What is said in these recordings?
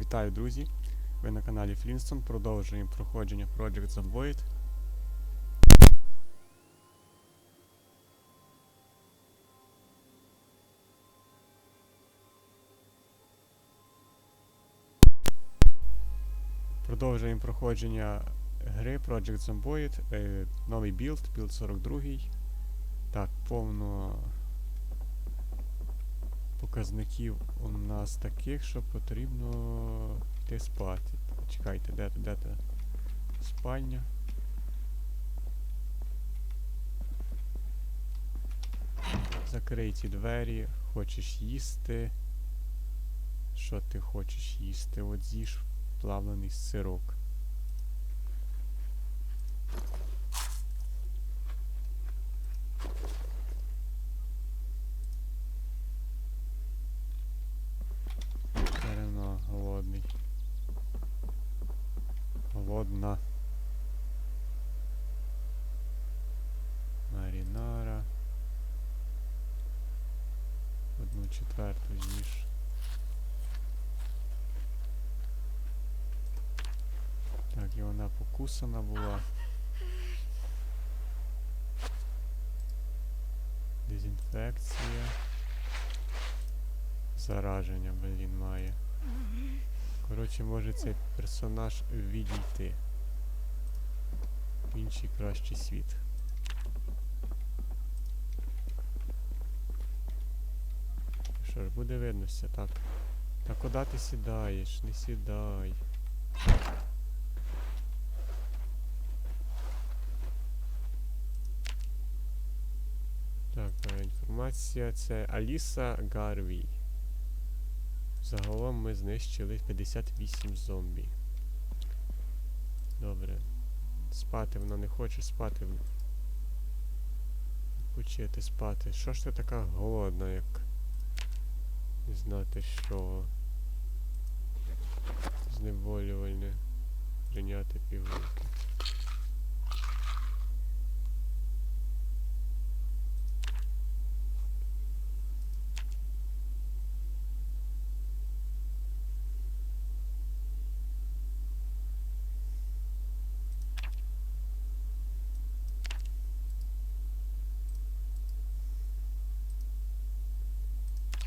Вітаю, друзі! Ви на каналі Flintstone. Продовжуємо проходження Project Zomboid. Продовжуємо проходження гри Project Zomboid. Е, новий білд, білд 42. Так, повно показників у нас таких, що потрібно йти спати. Чекайте, де де ти? Спальня. Закрий ті двері, хочеш їсти. Що ти хочеш їсти? От з'їж плавлений сирок. Все равно голодний. Голодна. Марінара. Одну четверту з'їж. Так, і вона покусана була. Дезінфекція. Зараження, блін, має. Коротше, може цей персонаж відійти. В інший кращий світ. Що буде видно все, так. Та куди ти сідаєш? Не сідай. Так, е, інформація це Аліса Гарвій. Загалом ми знищили 58 зомбі. Добре. Спати вона не хоче спати. Почити спати. Що ж ти така голодна, як знати що. Знеболювальне. Прийняти пігулки.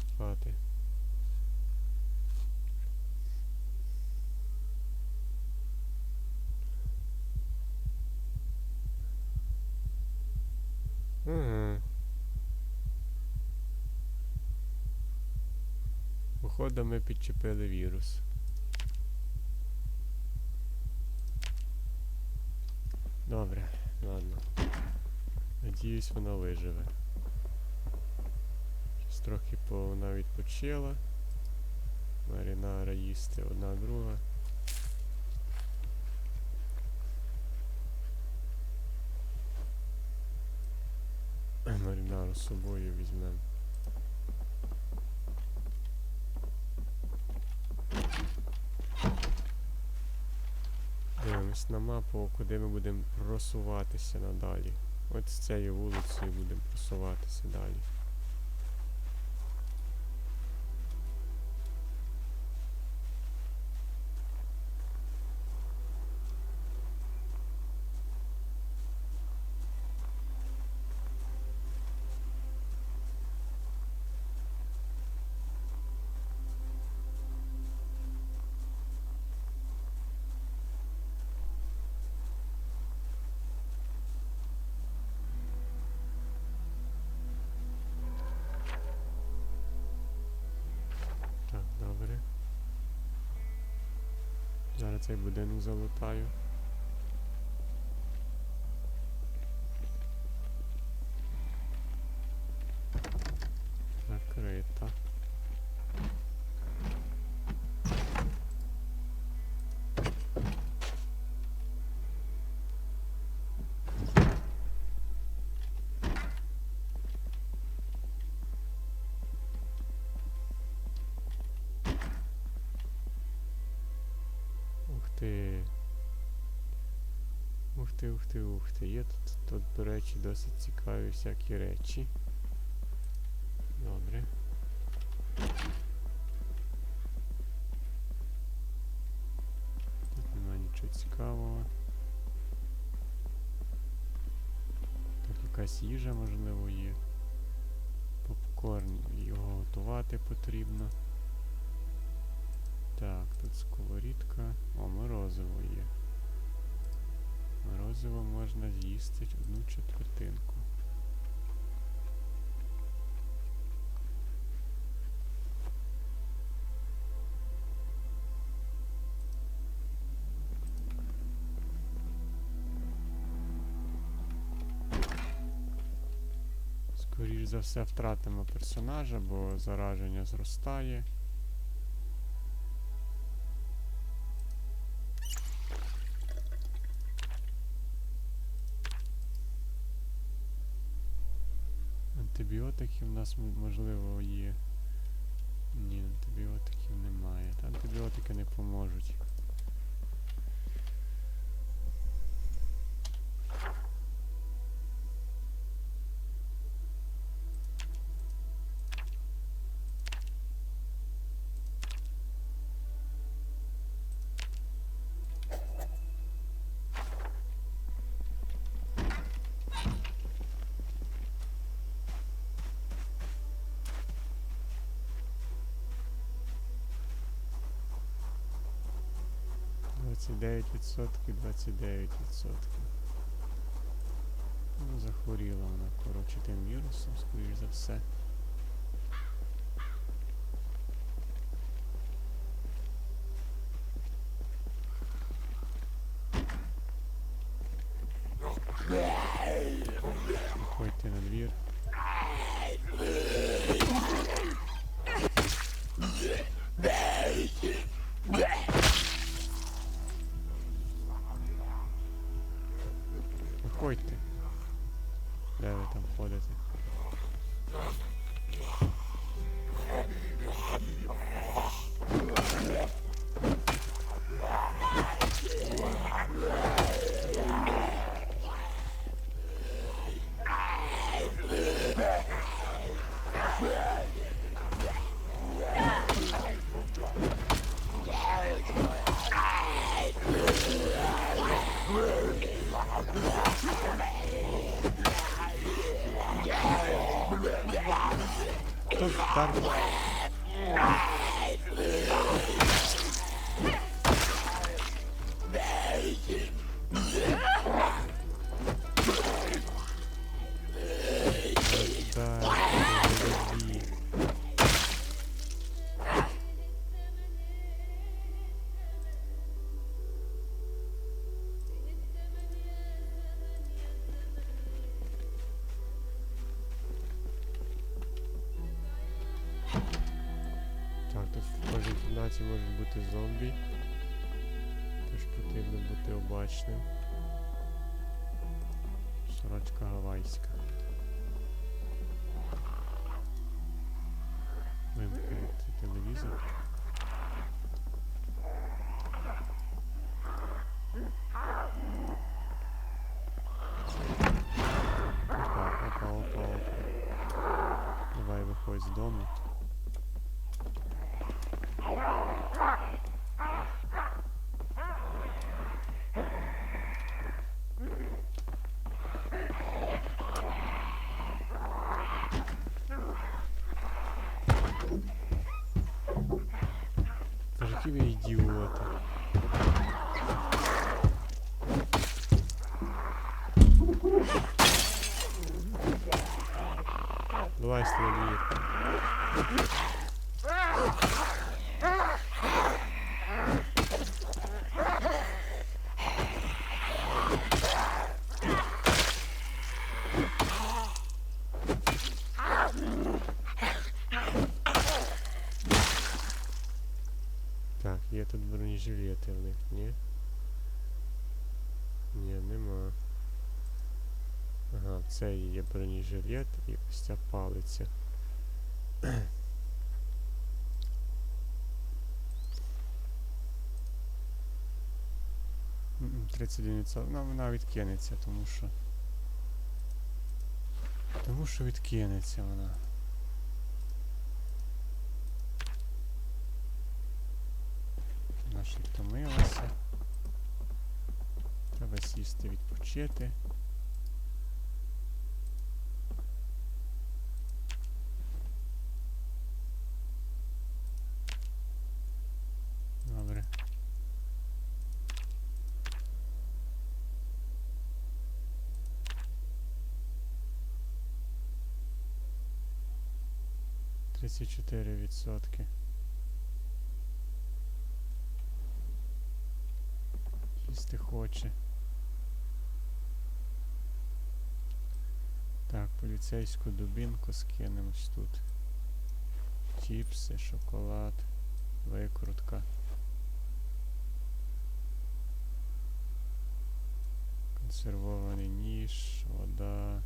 Спати. Ага. Походу ми підчепили вірус. Добре, ладно. Надіюсь, вона виживе. Щось трохи по вона відпочила. Марінара їсти одна друга. Марінару з собою візьмемо. На мапу, куди ми будемо просуватися надалі. От з цією вулицею будемо просуватися далі. Так, добре. Зараз цей будинок залутаю. Закрита. Ух ти. Ух ти, ух ти, ух ти. Є тут, тут, до речі, досить цікаві всякі речі. Добре. Тут немає нічого цікавого. Так, якась їжа, можливо, є. Попкорн, його готувати потрібно. Так, тут сковорідка. О, морозиво є. Морозиво можна з'їсти одну четвертинку. Скоріш за все втратимо персонажа, бо зараження зростає. Антибіотики в нас можливо є. Ні, антибіотиків немає. Антибіотики не поможуть. Двадцять дев'ять відсотків, двадцять дев'ять відсотків. Ну, захворіла вона, коротше, тим вірусом, скоріш за все. Кімнаті можуть бути зомбі. Тож потрібно бути обачним. Сорочка гавайська. Вилазь на двір. Так, є тут бронежилети в них, ні? Ні, нема. Ага, це є бронежилет і ось ця палиця. 31%. Ну, вона відкинеться, тому що. Тому що відкинеться вона. Наша втомилася. Треба сісти відпочити. 34 відсотки. Їсти хоче. Так, поліцейську дубінку скинемось тут. Чіпси, шоколад, викрутка. Консервований ніж, вода,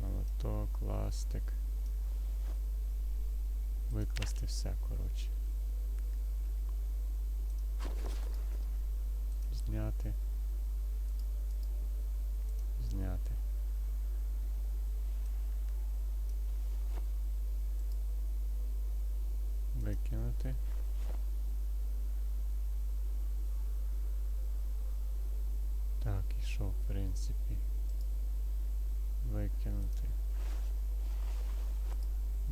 молоток, ластик. Викласти все, коротше. Зняти. Зняти. Викинути. Так, і що, в принципі? Викинути.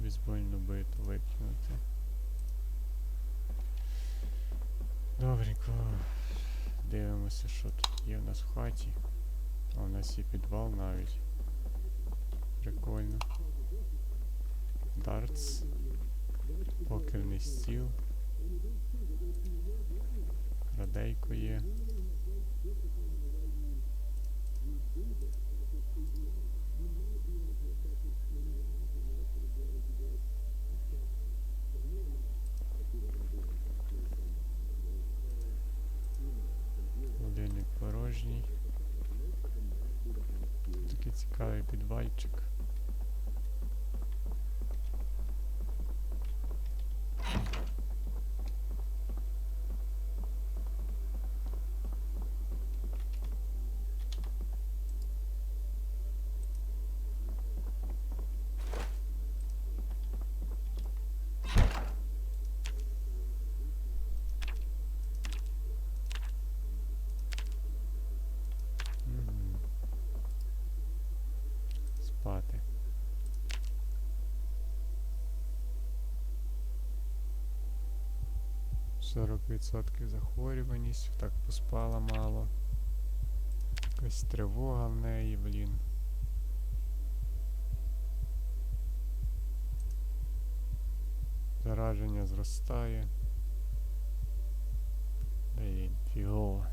Бейсбольну биту викинути. Добренько. Дивимося, що тут є в нас в хаті. А у нас є підвал навіть. Прикольно. Дартс. Покерний стіл. Радейко є. Цікавий підвальчик. 40% захворюваність. Так, поспала мало. Якась тривога в неї, блін. Зараження зростає. Та й фігово.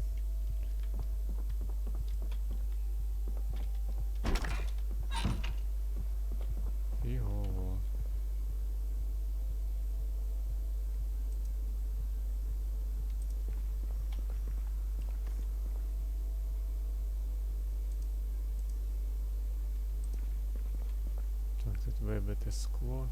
Вибите скло.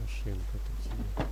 Машинка тут є.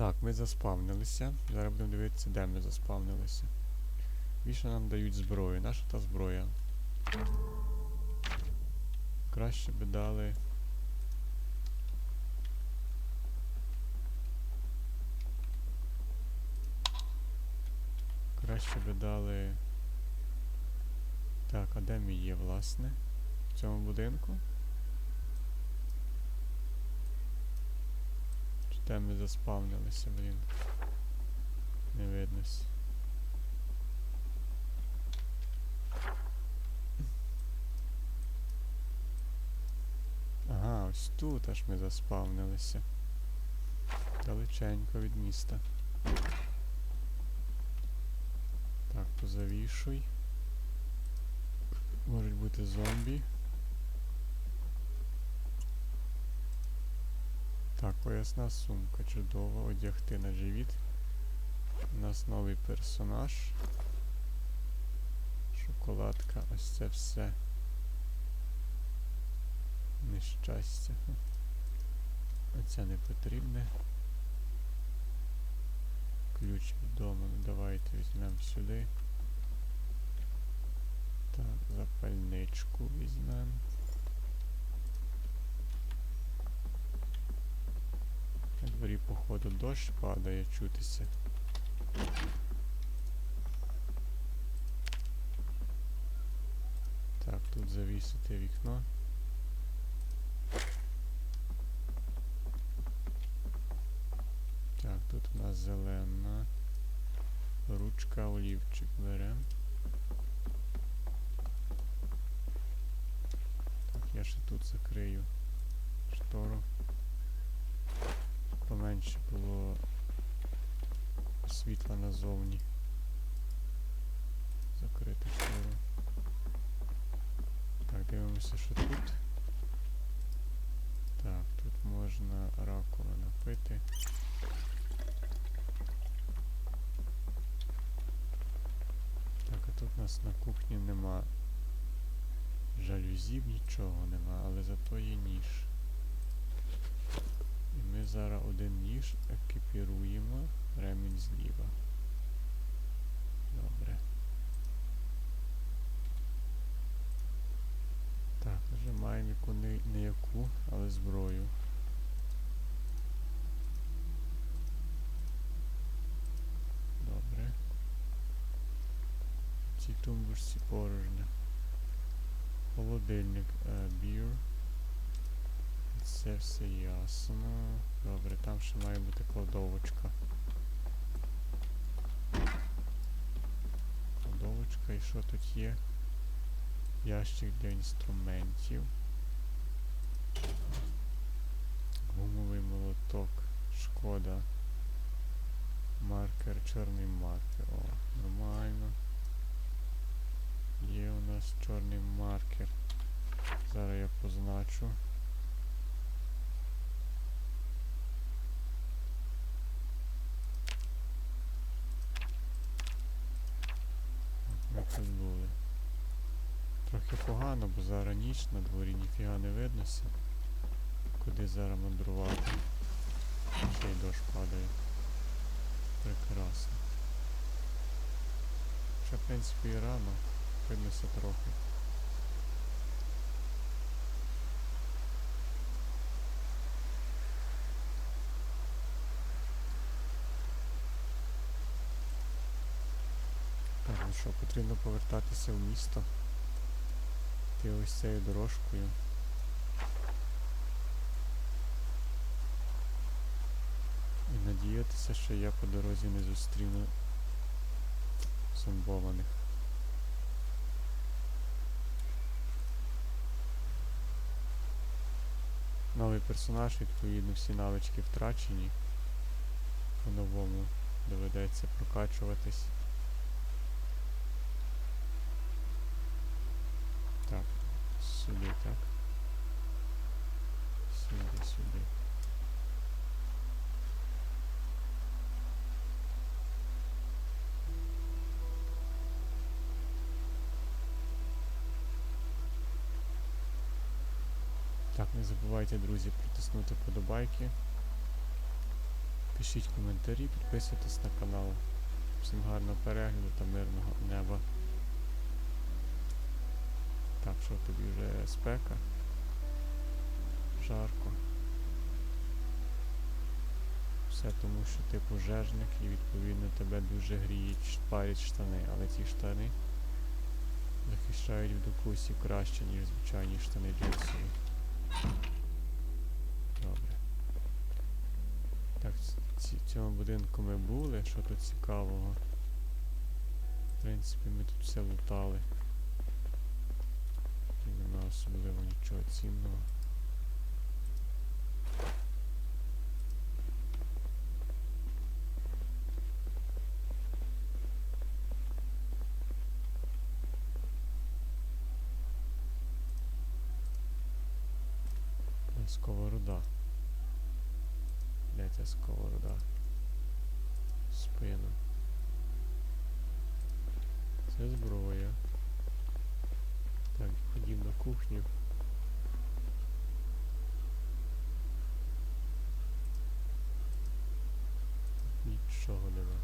Так, ми заспавнилися. Зараз будемо дивитися, де ми заспавнилися. Більше нам дають зброю. Наша та зброя. Краще би дали. Краще би дали. Так, а де ми є, власне? В цьому будинку? Чи де ми заспавнилися, блін? Не виднося. Ага, ось тут аж ми заспавнилися. Далеченько від міста. Так, позавішуй. Можуть бути зомбі. Так, поясна сумка, чудово, одягти на живіт. У нас новий персонаж. Шоколадка, ось це все. Нещастя. Оце не потрібне. Ключ від дому. Ну, давайте візьмемо сюди. Так, запальничку візьмемо. На дворі, походу, дощ падає чутися. Так, тут завісити вікно. Так, тут у нас зелена. Ручка олівчик беремо. Так, я ще тут закрию штору. Поменше було світла назовні. Закрити штору. Так, дивимося, що тут. Так, тут можна раковину пити. Так, а тут у нас на кухні нема жалюзів, нічого нема, але зато є ніж. Ми зараз один ніж екіпіруємо. Ремінь зліва. Добре. Так, вже маємо яку не, яку, але зброю. Добре. В цій тумбочці порожня. Холодильник е, бір. Це все ясно. Добре, там ще має бути кладовочка. Кладовочка і що тут є? Ящик для інструментів. Гумовий молоток. Шкода. Маркер, чорний маркер. О, нормально. Є у нас чорний маркер. Зараз я позначу. Ми тут були. Трохи погано, бо зараз ніч на дворі ніфіга не виднося. Куди зараз мандрувати? Ще й дощ падає. Прекрасно. Ще, в принципі, і рано. Виднося трохи. Так, ну що, потрібно повертатися в місто. Ти ось цією дорожкою. І надіятися, що я по дорозі не зустріну зомбованих. Новий персонаж, відповідно, всі навички втрачені. По-новому доведеться прокачуватись. Так, сюди, так. Сюди, сюди. Так, не забувайте, друзі, притиснути вподобайки, Пишіть коментарі, підписуйтесь на канал. Всім гарного перегляду та мирного неба. Так, що тобі вже спека? Жарко. Все тому, що ти пожежник і відповідно тебе дуже гріють, парять штани, але ці штани захищають від укусів краще, ніж звичайні штани джинсові. Добре. Так, в цьому будинку ми були, що тут цікавого. В принципі, ми тут все лутали. Особливо нічого цінного. Сковорода. Де ця сковорода? Спину. Це зброя. Кухню. Нічого нема.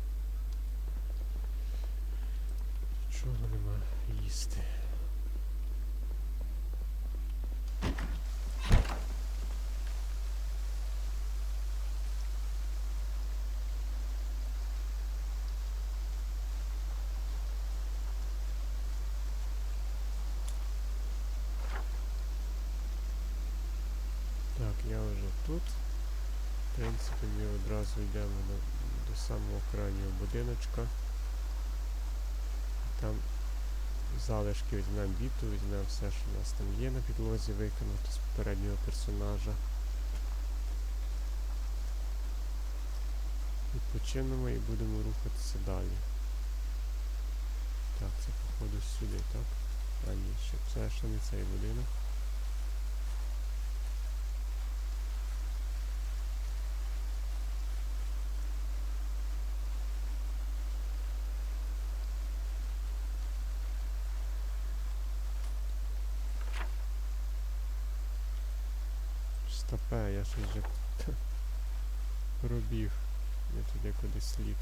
Нічого нема їсти. Так, я вже тут. В принципі, ми одразу йдемо до, до самого крайнього будиночка. Там залишки візьмемо біту, візьмемо все, що у нас там є на підлозі, викинути з попереднього персонажа. Відпочинемо і будемо рухатися далі. Так, це походу сюди, так? А ні, ще це ще не цей будинок. Стопе, я щось вже пробіг. Я туди кудись слід.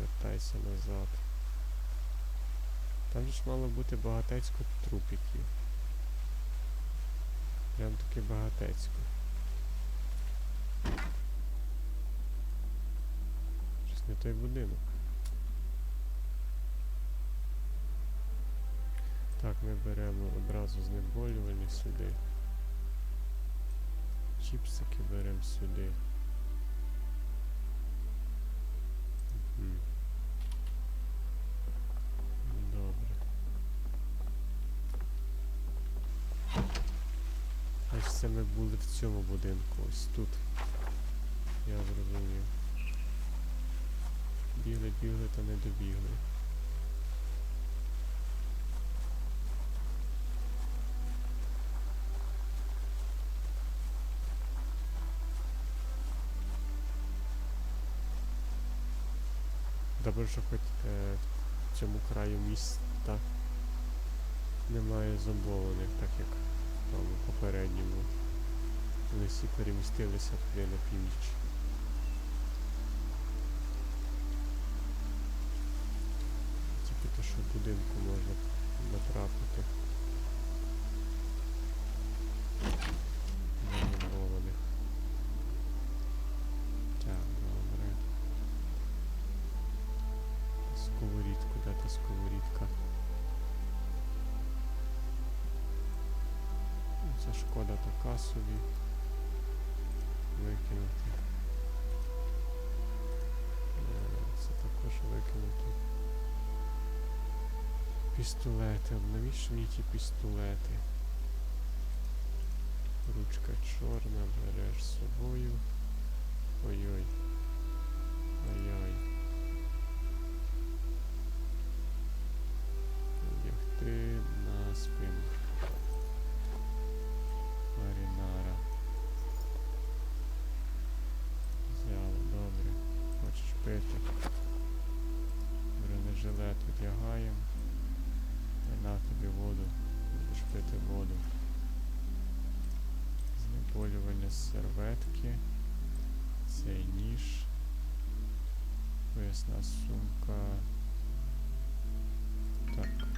Вертайся назад. Там ж мало бути багатецько трупіків. Прям таки багатецько. Щось не той будинок. Так, ми беремо одразу знеболювальні сюди. Чіпсики беремо сюди. Добре. Ось це ми були в цьому будинку, ось тут. Я зрозумів. Бігли, бігли та не добігли. Хоч е, в цьому краю міста немає зомбованих, так як в у попередньому. Вони всі перемістилися туди на північ. Тільки то, що будинку можна натрапити. Та сковорідка? Це шкода така собі. Викинути. Е, Це також викинути. Пістолети. Навіщо мені ті пістолети? Ручка чорна, береш з собою. купити. Бронежилет одягаємо. На тобі воду, будеш пити воду. Знеболювання серветки. Цей ніж. Поясна сумка. Так.